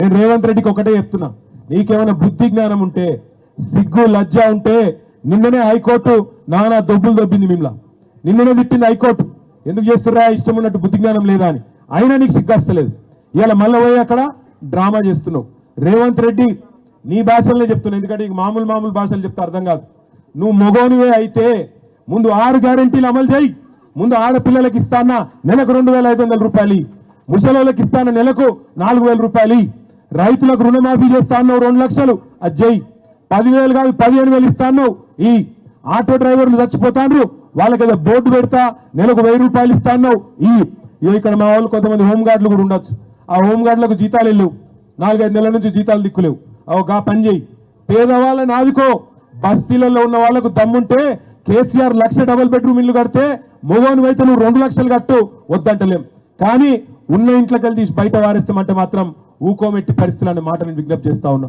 నేను రేవంత్ రెడ్డికి ఒకటే చెప్తున్నా. నీకేమైనా బుద్ధి జ్ఞానం ఉంటే సిగ్గు లజ్జ ఉంటే నిన్ననే హైకోర్టు నానా దొబ్బులు దొబ్బింది మిమ్మల్ని. నిన్ననే తిట్టింది హైకోర్టు. ఎందుకు చేస్తుర్రా? ఇష్టం ఉన్నట్టు బుద్ధి జ్ఞానం లేదా అని. అయినా నీకు సిగ్గస్తలేదు ఇవాళ మళ్ళీ పోయి అక్కడ డ్రామా చేస్తున్నావు. రేవంత్ రెడ్డి నీ భాషలనే చెప్తున్నా. ఎందుకంటే నీకు మామూలు మామూలు భాషలు చెప్తే అర్థం కాదు. నువ్వు మొగోనివే అయితే ముందు ఆరు గ్యారెంటీలు అమలు చేయి. ముందు ఆడపిల్లలకి ఇస్తానా నెలకు రెండు వేల ఐదు వందల రూపాయలు ముసలి ముసలోళ్ళకి ఇస్తాను నెలకు నాలుగు వేల రూపాయలు రైతులకు రుణమాఫీ చేస్తాను రెండు లక్షలు. అది చేయి పదివేలు కాదు పదిహేను వేలు ఇస్తాను ఈ ఆటో డ్రైవర్లు చచ్చిపోతాండ్రు. వాళ్ళకి ఏదో బోర్డు పెడతా నెలకు వెయ్యి రూపాయలు ఇస్తాను ఈ ఇక్కడ మా వాళ్ళు కొంతమంది హోంగార్డులు కూడా ఉండొచ్చు. ఆ హోంగార్డులకు జీతాలు వెళ్ళవు. నాలుగైదు నెలల నుంచి జీతాలు దిక్కులేవు. అవు గా పని చేయి. పేదవాళ్ళని ఆదుకో. బస్తీలలో ఉన్న వాళ్ళకు దమ్ముంటే కేసీఆర్ లక్ష డబుల్ బెడ్రూమ్ ఇల్లు కడితే మొగోని అయితే నువ్వు రెండు లక్షలు కట్టు. వద్దంటలేం. కానీ ఉన్న ఇంట్లోకి వెళ్ళి తీసి బయట వారేస్తామంటే మాత్రం ఊకోమెట్టి పరిస్థితులు అనే మాట నేను విజ్ఞప్తి చేస్తా ఉన్నా.